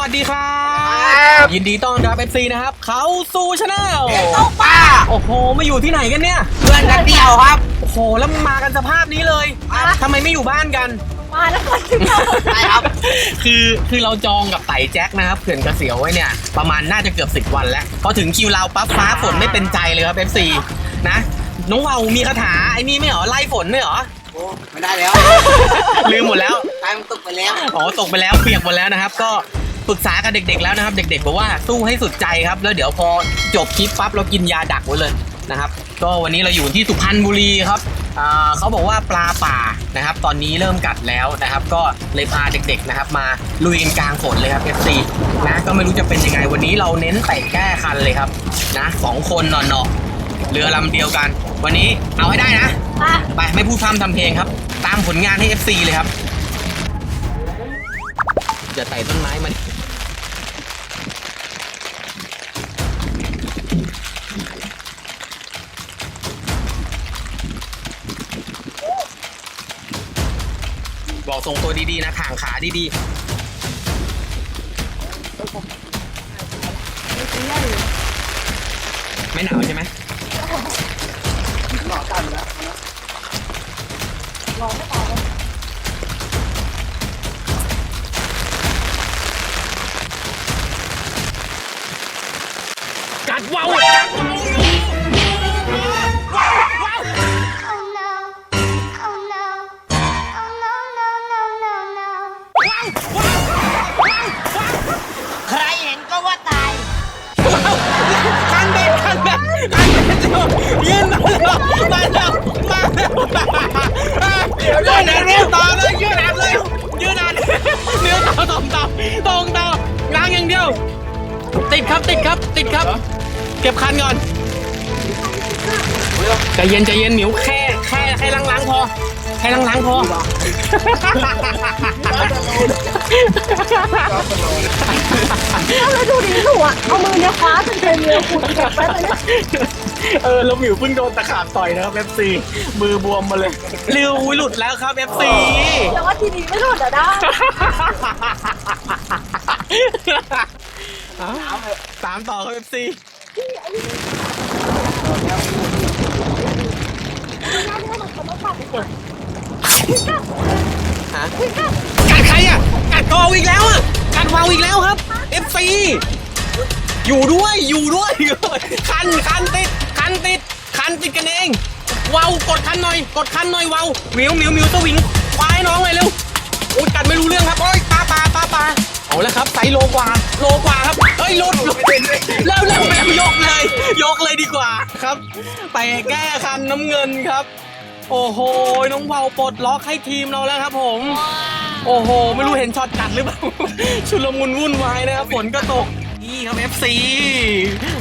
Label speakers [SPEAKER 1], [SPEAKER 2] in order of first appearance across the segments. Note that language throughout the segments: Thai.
[SPEAKER 1] วัสดีครับ ยินดีต้อนรับ FC นะครับ เขาสู่ชาแนล
[SPEAKER 2] ตกปลา
[SPEAKER 1] โอ้โห มาอยู่ที่ไหนกันเนี่ย
[SPEAKER 2] เพื่อนกันเดียวครับ
[SPEAKER 1] โอ้โห แล้วมากันสภาพนี้เลยทำไมไม่อยู่บ้านกัน
[SPEAKER 3] มาแล้วก่อนที่เรา
[SPEAKER 2] ใช่ครับ
[SPEAKER 1] คือคือเราจองกับไต่แจ็คนะครับเขื่อนกระเสียวไว้เนี่ย ประมาณน่าจะเกือบ10วันแล้ว พอถึงคิวเราปั๊บฟ้าฝนไม่เป็นใจเลยครับ FC นะ น้องเวามีคาถาไอ้นี่ไม่เหรอ ไล่ฝนไม่เหรอ
[SPEAKER 2] โอ้ไม่ได้แล้ว
[SPEAKER 1] ลืมหมดแล้ว
[SPEAKER 2] ตายมันตกไปแล้ว
[SPEAKER 1] อ๋อตกไปแล้วเปียกหมดแล้วนะครับ ก็ ปรึกษากับเด็กๆแล้วนะครับ เด็กๆบอกว่าสู้ให้สุดใจครับ แล้วเดี๋ยวพอจบคลิปปั๊บเรากินยาดักไว้เลยนะครับ ก็วันนี้เราอยู่ที่สุพรรณบุรีครับเขาบอกว่าปลาป่านะครับ ตอนนี้เริ่มกัดแล้วนะครับ ก็เลยพาเด็กๆนะครับ มาลุยกันกลางฝนเลยครับ FC นะก็ไม่รู้จะเป็นยังไงวันนี้เราเน้นเตะแก้คันเลยครับนะสองคนนอนๆเรือลำเดียวกัน วันนี้เอาให้ได้นะไปไม่พูดพร่ำทำเพลงครับ ตามผลงานให้ FC เลยครับ จะไต่ต้นไม้มัน อกทรงตัวดีๆนะข่างขาดี
[SPEAKER 2] ติ
[SPEAKER 1] ดครับติดครับติดครับ เก็บคันก่อนใจเย็นใจเย็นหมิวแค่แค่แค่ล้างๆพอแค่ล้างๆพอ
[SPEAKER 3] แล้วดูดิหนูอะเอามือเนี่ยคว้าจนเต็มเลยคุณเก็บไว้เลยนะ
[SPEAKER 1] เออแล้วหมิวเพิ่งโดนตะขาบต่อยนะครับ FC มือบวมมาเลยเร็วอุ๊ยหลุดแล้วครับ FC
[SPEAKER 3] แล้วว่าทีนี้ไม่หลุดอะได้
[SPEAKER 1] ตามต่อครับ FC ฮะกัดใครอะ กัดกออีกแล้วอะ กัดวาวอีกแล้วครับ FC อยู่ด้วยอยู่ด้วยคันคันติดคันติดคันติดกันเองวาวกดคันหน่อย กดคันหน่อยวาวหมิวหมิวหมิวสวิงควายน้องเลยเร็วโอ้ยกัดไม่รู้เรื่องครับโอ้ยปลาปลาปลาปลา เอาแล้วครับไซส์โลกว่าโลกว่าครับเฮ้ยลุดหลุดเริ่มเริ่มแล้วยกเลย ยกเลยดีกว่าครับ ไปแก้คันน้ำเงินครับ โอ้โหน้องเบาปลดล็อกให้ทีมเราแล้วครับ ผม โอ้โห ไม่รู้เห็นช็อตกัดหรือเปล่าชุลมุนวุ่นวายนะครับฝนก็ตกนี่ครับ FC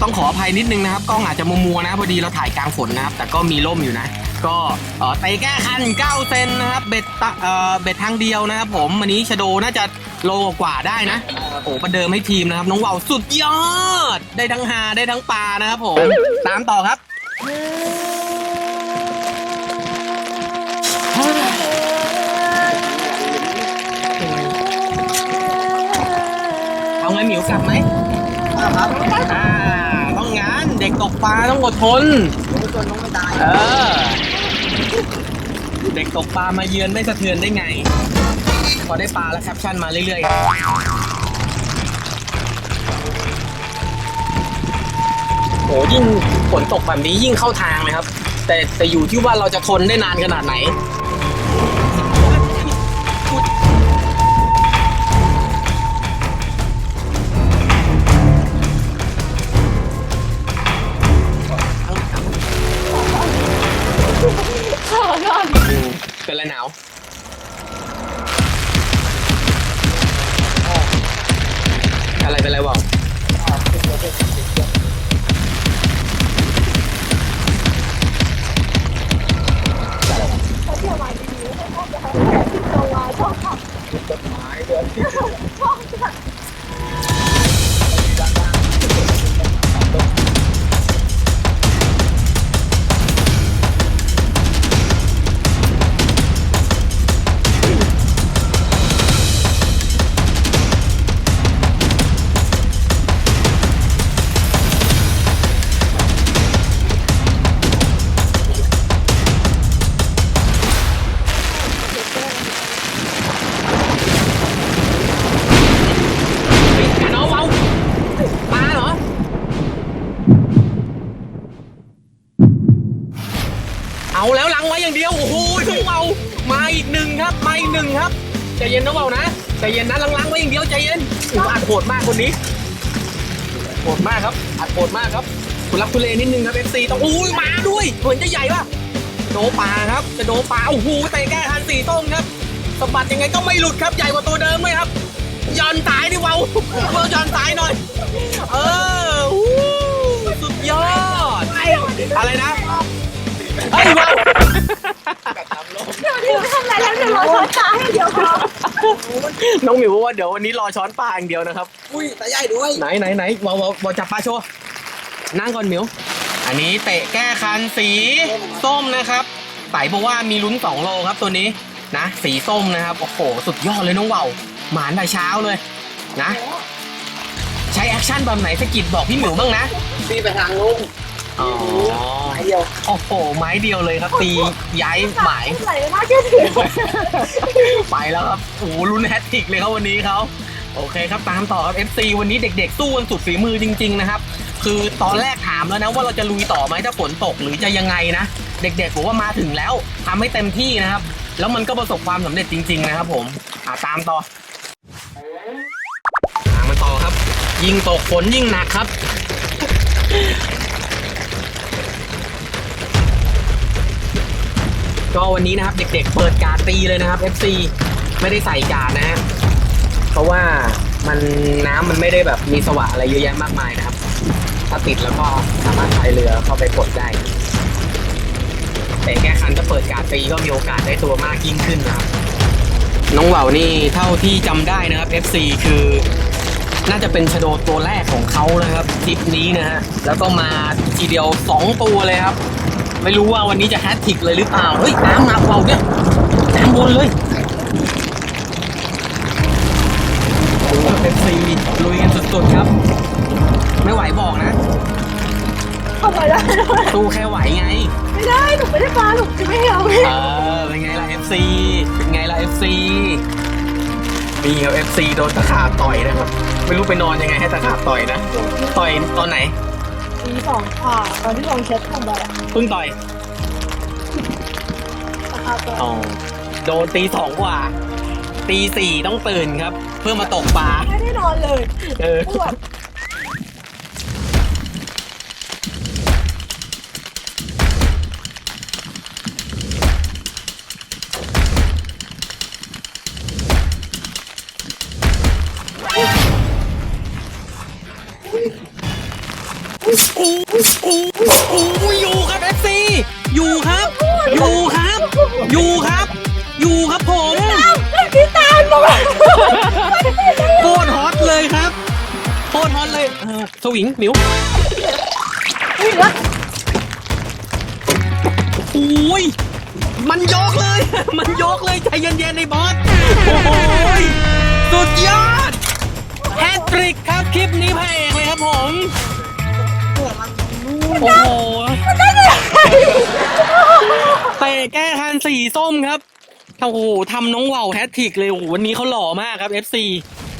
[SPEAKER 1] ต้องขออภัยนิดนึงนะครับกล้องอาจจะมัวๆนะ พอดีเราถ่ายกลางฝนนะครับ แต่ก็มีร่มอยู่นะ ก็เออเตะแก้คัน 9 เซนนะครับ เบ็ดตะเอ่อเบ็ดทางเดียวนะครับผมวันนี้ชโดน่าจะโลกว่าได้นะ โอ้ประเดิมให้ทีมนะครับ น้องเวาวสุดยอด ได้ทั้งหาได้ทั้งปลานะครับผม ตามต่อครับเอาไงหมิวกลับไหม
[SPEAKER 2] ครับ
[SPEAKER 1] อ่าต้องงานเด็กตกปลาต้องอดทน
[SPEAKER 2] รู้ตัวน้องไม่ตาย
[SPEAKER 1] เออ เด็กตกปลามาเยือนไม่สะเทือนได้ไง พอได้ปลาแล้วแคปชั่นมาเรื่อยๆโอ้ยิ่งฝนตกแบบนี้ยิ่งเข้าทางเลยครับ แต่แต่อยู่ที่ว่าเราจะทนได้นานขนาดไหน เอาแล้วลังไว้อย่างเดียวโอ้โหน้องเบามาอีกหนึ่งครับมาอีกหนึ่งครับใจเย็นน้องเบานะใจเย็นนะลังๆไว้อย่างเดียวใจเย็นอู้อัดโหดมากคนนี้โหดมากครับอัดโหดมากครับคุณรักทุเลนิดนึงครับเอฟซีต้องอุ้ยมาด้วยเหมือนจะใหญ่ป่ะโดปลาครับจะโดปลาโอ้โหเตะแก้ทันสีต้มครับสะบัดยังไงก็ไม่หลุดครับใหญ่กว่าตัวเดิมไหมครับย้อนสายดิเวาเวาย้อนสายหน่อย เอออู้สุดยอดอะไรนะ เฮ้ยเวา
[SPEAKER 3] เดี๋ยวนี้ไม่ทำอะไรแล้วเดี๋ยวรอช้อนตาให้เดียวพอ
[SPEAKER 1] น้องหมิวบอกว่าเดี๋ยววันนี้รอช้อนปลาอย่างเดียวนะครับ
[SPEAKER 2] อุ้ยตาใหญ่ด้วย
[SPEAKER 1] ไหนไหนไหนวาววาววาวจับปลาโชว์นั่งก่อนหมิว อันนี้เตะแก้คันสีส้มนะครับไต่บอกว่ามีลุ้น2โลครับตัวนี้นะ สีส้มนะครับโอ้โหสุดยอดเลยน้องเวาวหมานแต่เช้าเลยนะ ใช้แอคชั่นแบบไหนสะกิดบอกพี่หมิวบ้างนะ
[SPEAKER 2] พี่ไปทางลุง
[SPEAKER 1] อ๋อ
[SPEAKER 2] ไอเดียว
[SPEAKER 1] โอ้โห ไม้เดียวเลยครับ ตีย้ายหมาย
[SPEAKER 3] ไหลมากเชื่อถือ
[SPEAKER 1] ไปแล้วครับโอ้โหลุ้นแฮตทริกเลยครับวันนี้เขาโอเคครับตามต่อครับ FC วันนี้เด็ก ๆ สู้กันสุดฝีมือจริง ๆ นะครับ คือตอนแรกถามแล้วนะว่าเราจะลุยต่อไหมถ้าฝนตกหรือจะยังไงนะ เด็กๆบอกว่ามาถึงแล้วทำให้เต็มที่นะครับ แล้วมันก็ประสบความสำเร็จจริง ๆ นะครับ ผมอ่าตามต่อตามมันต่อครับ ยิ่งตกฝนยิ่งหนักครับ ก็วันนี้นะครับ เด็กๆ เปิดการตีเลยนะครับ FC ไม่ได้ใส่กาดนะฮะเพราะว่ามันน้ำมันไม่ได้แบบมีสวะอะไรเยอะแยะมากมายนะครับ ถ้าติดแล้วก็สามารถพายเรือเข้าไปกดได้ แต่แก้คันถ้าเปิดการตีก็มีโอกาสได้ตัวมากยิ่งขึ้นนะครับ น้องเหว่านี่เท่าที่จำได้นะครับ FC คือ น่าจะเป็นชะโดตัวแรกของเขานะครับทริปนี้นะฮะแล้วก็มาทีเดียวสองตัวเลยครับ ไม่รู้ว่าวันนี้จะแฮตทริกเลยหรือเปล่า เฮ้ย น้ำมาเปล่าเนี่ยน้ำบนเลยโอ้โหเอฟซีลุยกันสุดๆครับ ไม่ไหวบอกนะ
[SPEAKER 3] ทำไมได้
[SPEAKER 1] สู้แค่ไหวไง
[SPEAKER 3] ไม่ได้หนูไม่ได้ปลาหนูจะไม่เอาไง
[SPEAKER 1] เออ เป็นไงล่ะ FC เป็นไงล่ะ FC นี่ครับ FC โดนตะขาบต่อยนะครับ ไม่รู้ไปนอนยังไงให้ตะขาบต่อยนะ ต่อยตอนไหน
[SPEAKER 3] ตีสองค่ะตอนที่ลองเช็ดทำไปอะ
[SPEAKER 1] เพิ่งต่อย
[SPEAKER 3] ราคาตัว
[SPEAKER 1] อ๋อโดนตีสองกว่า ตีสี่ต้องตื่นครับ เพื่อมาตกปลา
[SPEAKER 3] ไม่ได้นอนเลย
[SPEAKER 1] เออ
[SPEAKER 3] ปวด
[SPEAKER 1] อยู่ครับ FC อยู่ครับ อยู่ครับ อยู่ครับ อยู่ครับผม
[SPEAKER 3] พี่ตาลบอกว่า
[SPEAKER 1] โคตรฮอตเลยครับโคตรฮอตเลยเออสวิงหมิว
[SPEAKER 3] อุ้ยแล้ว
[SPEAKER 1] โอ้ยมันยกเลย มันยกเลยใจเย็นๆในบอส โอ้โหยสุดยอดแฮตทริกครับคลิปนี้พระเอกเลยครับผม โอ้โหเตะแก้คันสีส้มครับโอ้โหทำน้องเหว่าวแฮตทริกเลยโอ้โหวันนี้เขาหล่อมากครับ FC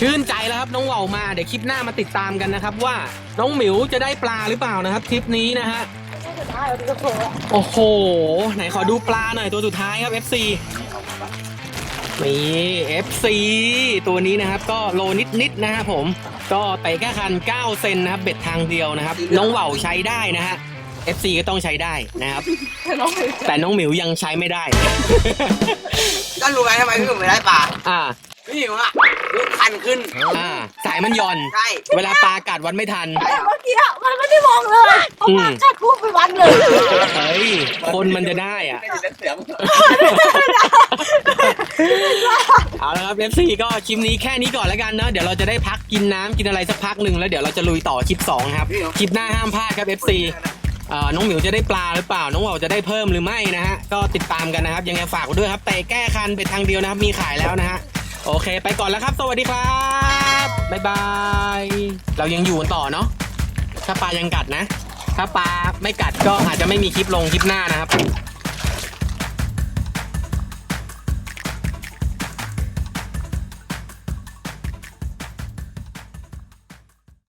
[SPEAKER 1] ชื่นใจแล้วครับน้องเหว่าวมาเดี๋ยวคลิปหน้ามาติดตามกันนะครับว่าน้องหมิวจะได้ปลาหรือเปล่านะครับทริปนี้นะฮะ
[SPEAKER 3] จะได้เอาดีก็โผล่
[SPEAKER 1] โอ้โห ไหนขอดูปลาหน่อยตัวสุดท้ายครับ FC นี่ FC ตัวนี้นะครับก็โลนิดๆนะครับผม ก็เตะแค่คัน 9 เซนนะครับ เบ็ดทางเดียวนะครับ น้องเหว่าวใช้ได้นะฮะ FC ก็ต้องใช้ได้นะครับ
[SPEAKER 3] น้องหมิว
[SPEAKER 1] แต่น้องหมิวยังใช้ไม่ได้
[SPEAKER 2] ก็รู้ไหมทำไมพี่หนุ่มไม่ได้ปลา
[SPEAKER 1] อ่า
[SPEAKER 2] พี่หนุ่มอะลูกคันขึ้น
[SPEAKER 1] อ่า สายมันหย่อน
[SPEAKER 2] ใช่
[SPEAKER 1] เวลาปลากัดวันไม่ทัน
[SPEAKER 3] แต่เมื่อกี้อะมันไม่ได้มองเลยเพราะว่ากัดพวกไปวันเลย
[SPEAKER 1] เฮ้ย คนมันจะได้อะเอาละครับ FC ก็คลิปนี้แค่นี้ก่อนแล้วกันเนาะเดี๋ยวเราจะได้พักกินน้ำกินอะไรสักพักหนึ่งแล้วเดี๋ยวเราจะลุยต่อคลิป2ครับคลิปหน้าห้ามพลาดครับ FC เอ่อน้องหมิวจะได้ปลาหรือเปล่า น้องเหว่าจะได้เพิ่มหรือไม่นะฮะก็ติดตามกันนะครับยังไงฝากไว้ด้วยครับแต่แก้คันเป็นทางเดียวนะครับมีขายแล้วนะฮะโอเค ไปก่อนแล้วครับ สวัสดีครับบ๊ายบายเรายังอยู่กันต่อเนาะถ้าปลายังกัดนะ ถ้าปลาไม่กัดก็อาจจะไม่มีคลิปลงคลิปหน้านะครับ